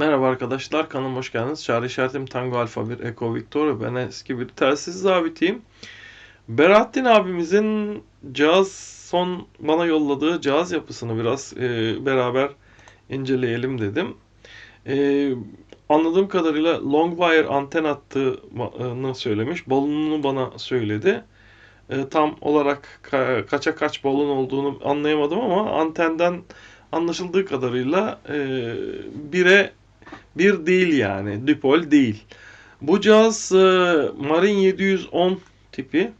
Merhaba arkadaşlar, kanalıma hoş geldiniz. Çağrı işaretim Tango Alfa 1 Eko Victor. Ben eski bir telsiz zabitiyim. Berattin abimizin cihaz son bana yolladığı cihaz yapısını biraz e, beraber inceleyelim dedim. E, anladığım kadarıyla long wire anten attığını söylemiş. Balonunu bana söyledi. E, tam olarak ka- kaça kaç balon olduğunu anlayamadım ama antenden anlaşıldığı kadarıyla e, 1'e bir değil yani. Dipol değil. Bu cihaz e, Marin 710 tipi.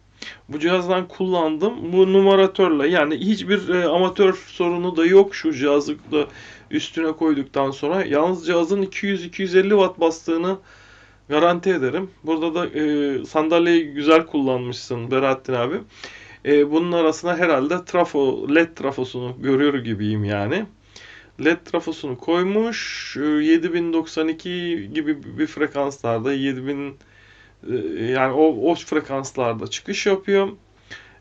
Bu cihazdan kullandım. Bu numaratörle yani hiçbir e, amatör sorunu da yok şu cihazı da üstüne koyduktan sonra. Yalnız cihazın 200-250 watt bastığını garanti ederim. Burada da e, sandalyeyi güzel kullanmışsın Berattin abi. E, bunun arasına herhalde trafo, led trafosunu görüyor gibiyim yani. LED trafosunu koymuş. Ee, 7092 gibi bir frekanslarda 7000 e, yani o, o frekanslarda çıkış yapıyor.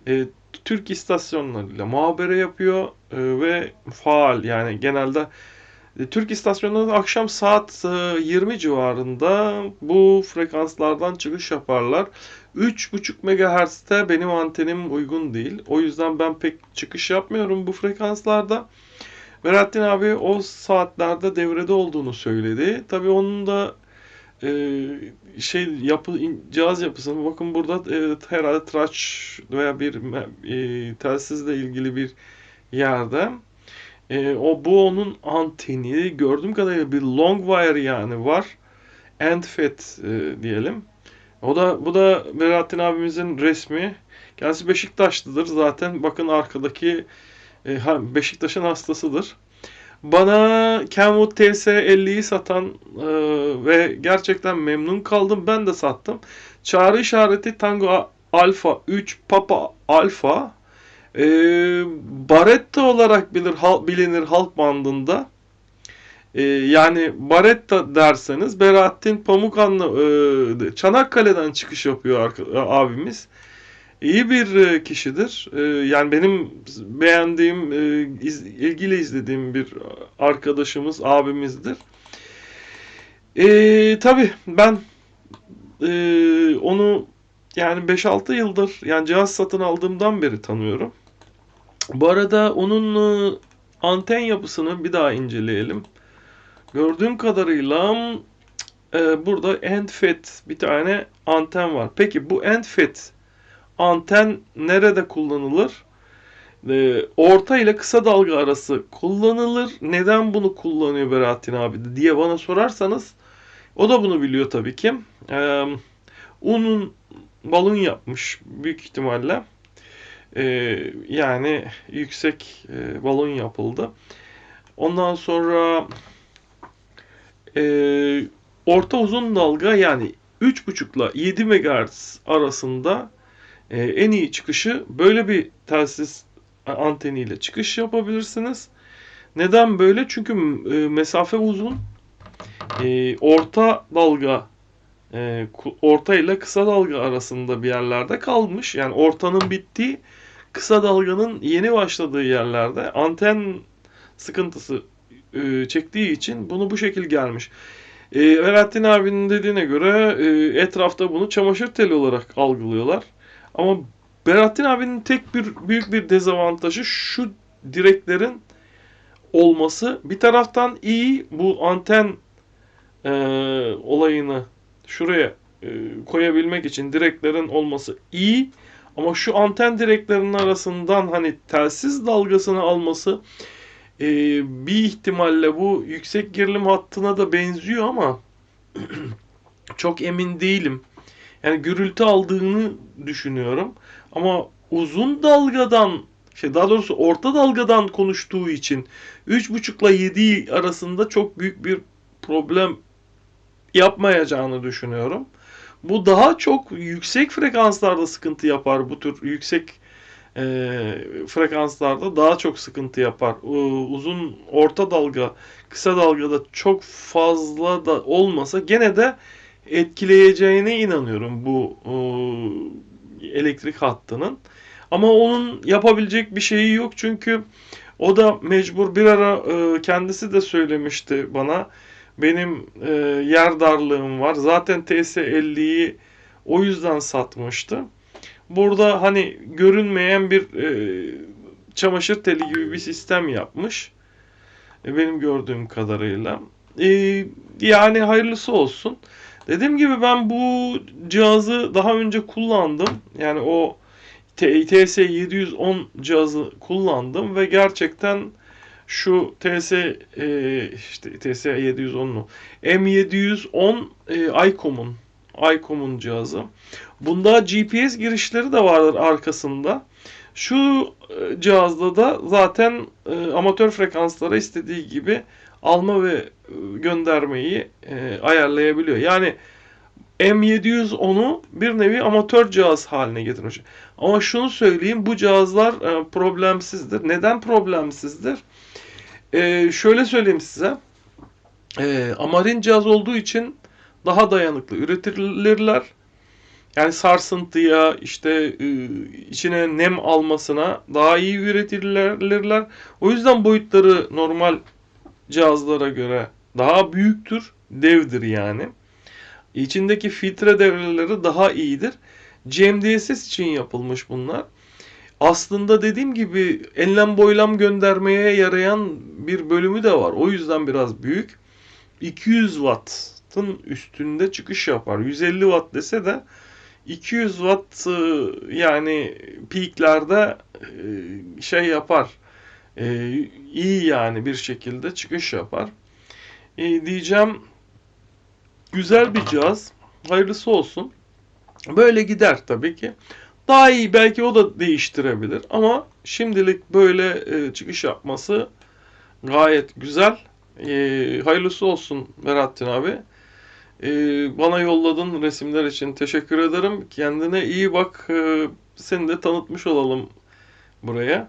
E, Türk istasyonlarıyla muhabere yapıyor e, ve faal yani genelde e, Türk istasyonları akşam saat e, 20 civarında bu frekanslardan çıkış yaparlar. 3.5 MHz'te benim antenim uygun değil. O yüzden ben pek çıkış yapmıyorum bu frekanslarda. Berattin abi o saatlerde devrede olduğunu söyledi. Tabii onun da e, şey yapı cihaz yapısını bakın burada e, herhalde tıraş veya bir e, telsizle ilgili bir yerde. E, o bu onun anteni gördüğüm kadarıyla bir long wire yani var. End fat e, diyelim. O da bu da Berattin abimizin resmi. Kendisi Beşiktaşlıdır zaten. Bakın arkadaki Beşiktaş'ın hastasıdır. Bana Kenwood TS50'yi satan e, ve gerçekten memnun kaldım. Ben de sattım. Çağrı işareti Tango Alfa 3 Papa Alfa e, Baretta olarak bilir, bilinir halk bandında. E, yani Baretta derseniz Berattin Pamukanlı e, Çanakkale'den çıkış yapıyor abimiz. İyi bir e, kişidir. E, Yani benim beğendiğim, e, ilgili izlediğim bir arkadaşımız, abimizdir. E, tabii ben e, onu yani 5-6 yıldır yani cihaz satın aldığımdan beri tanıyorum. Bu arada onun anten yapısını bir daha inceleyelim. Gördüğüm kadarıyla e, burada end fat bir tane anten var. Peki bu end fat anten nerede kullanılır? Ee, orta ile kısa dalga arası kullanılır. Neden bunu kullanıyor Berattin abi diye bana sorarsanız o da bunu biliyor tabii ki. Ee, unun balon yapmış büyük ihtimalle. Ee, yani yüksek e, balon yapıldı. Ondan sonra e, orta uzun dalga yani 3.5 ile 7 MHz arasında ee, en iyi çıkışı böyle bir telsiz anteniyle çıkış yapabilirsiniz. Neden böyle? Çünkü e, mesafe uzun. E, orta dalga e, orta ile kısa dalga arasında bir yerlerde kalmış. Yani ortanın bittiği, kısa dalganın yeni başladığı yerlerde anten sıkıntısı e, çektiği için bunu bu şekil gelmiş. E, Alaaddin abinin dediğine göre e, etrafta bunu çamaşır teli olarak algılıyorlar. Ama Berattin abinin tek bir büyük bir dezavantajı şu direklerin olması. Bir taraftan iyi bu anten e, olayını şuraya e, koyabilmek için direklerin olması iyi. Ama şu anten direklerinin arasından hani telsiz dalgasını alması e, bir ihtimalle bu yüksek gerilim hattına da benziyor ama çok emin değilim. Yani gürültü aldığını düşünüyorum. Ama uzun dalgadan şey daha doğrusu orta dalgadan konuştuğu için 3.5 ile 7 arasında çok büyük bir problem yapmayacağını düşünüyorum. Bu daha çok yüksek frekanslarda sıkıntı yapar. Bu tür yüksek e, frekanslarda daha çok sıkıntı yapar. U- uzun orta dalga, kısa dalgada çok fazla da olmasa gene de etkileyeceğine inanıyorum bu e, elektrik hattının. Ama onun yapabilecek bir şeyi yok çünkü o da mecbur bir ara e, kendisi de söylemişti bana. Benim e, yer darlığım var. Zaten TS50'yi o yüzden satmıştı. Burada hani görünmeyen bir e, çamaşır teli gibi bir sistem yapmış. E, benim gördüğüm kadarıyla. E, yani hayırlısı olsun. Dediğim gibi ben bu cihazı daha önce kullandım. Yani o TS 710 cihazı kullandım ve gerçekten şu TS e, işte TS 710'lu M710 e, iCom'un iCom'un cihazı. Bunda GPS girişleri de vardır arkasında. Şu e, cihazda da zaten e, amatör frekanslara istediği gibi alma ve e, göndermeyi e, ayarlayabiliyor. Yani M710'u bir nevi amatör cihaz haline getirmiş. Ama şunu söyleyeyim bu cihazlar e, problemsizdir. Neden problemsizdir? E, şöyle söyleyeyim size. Amarin cihaz olduğu için daha dayanıklı üretilirler. Yani sarsıntıya, işte içine nem almasına daha iyi üretilirler. O yüzden boyutları normal cihazlara göre daha büyüktür, devdir yani. İçindeki filtre devreleri daha iyidir. GMDSS için yapılmış bunlar. Aslında dediğim gibi enlem boylam göndermeye yarayan bir bölümü de var. O yüzden biraz büyük. 200 Watt'ın üstünde çıkış yapar. 150 Watt dese de 200 Watt e, yani peaklerde e, şey yapar. E, iyi yani bir şekilde çıkış yapar. Diyeceğim güzel bir cihaz. Hayırlısı olsun. Böyle gider tabii ki. Daha iyi belki o da değiştirebilir ama şimdilik böyle çıkış yapması gayet güzel. hayırlısı olsun Berattin abi. bana yolladığın resimler için teşekkür ederim. Kendine iyi bak. seni de tanıtmış olalım buraya.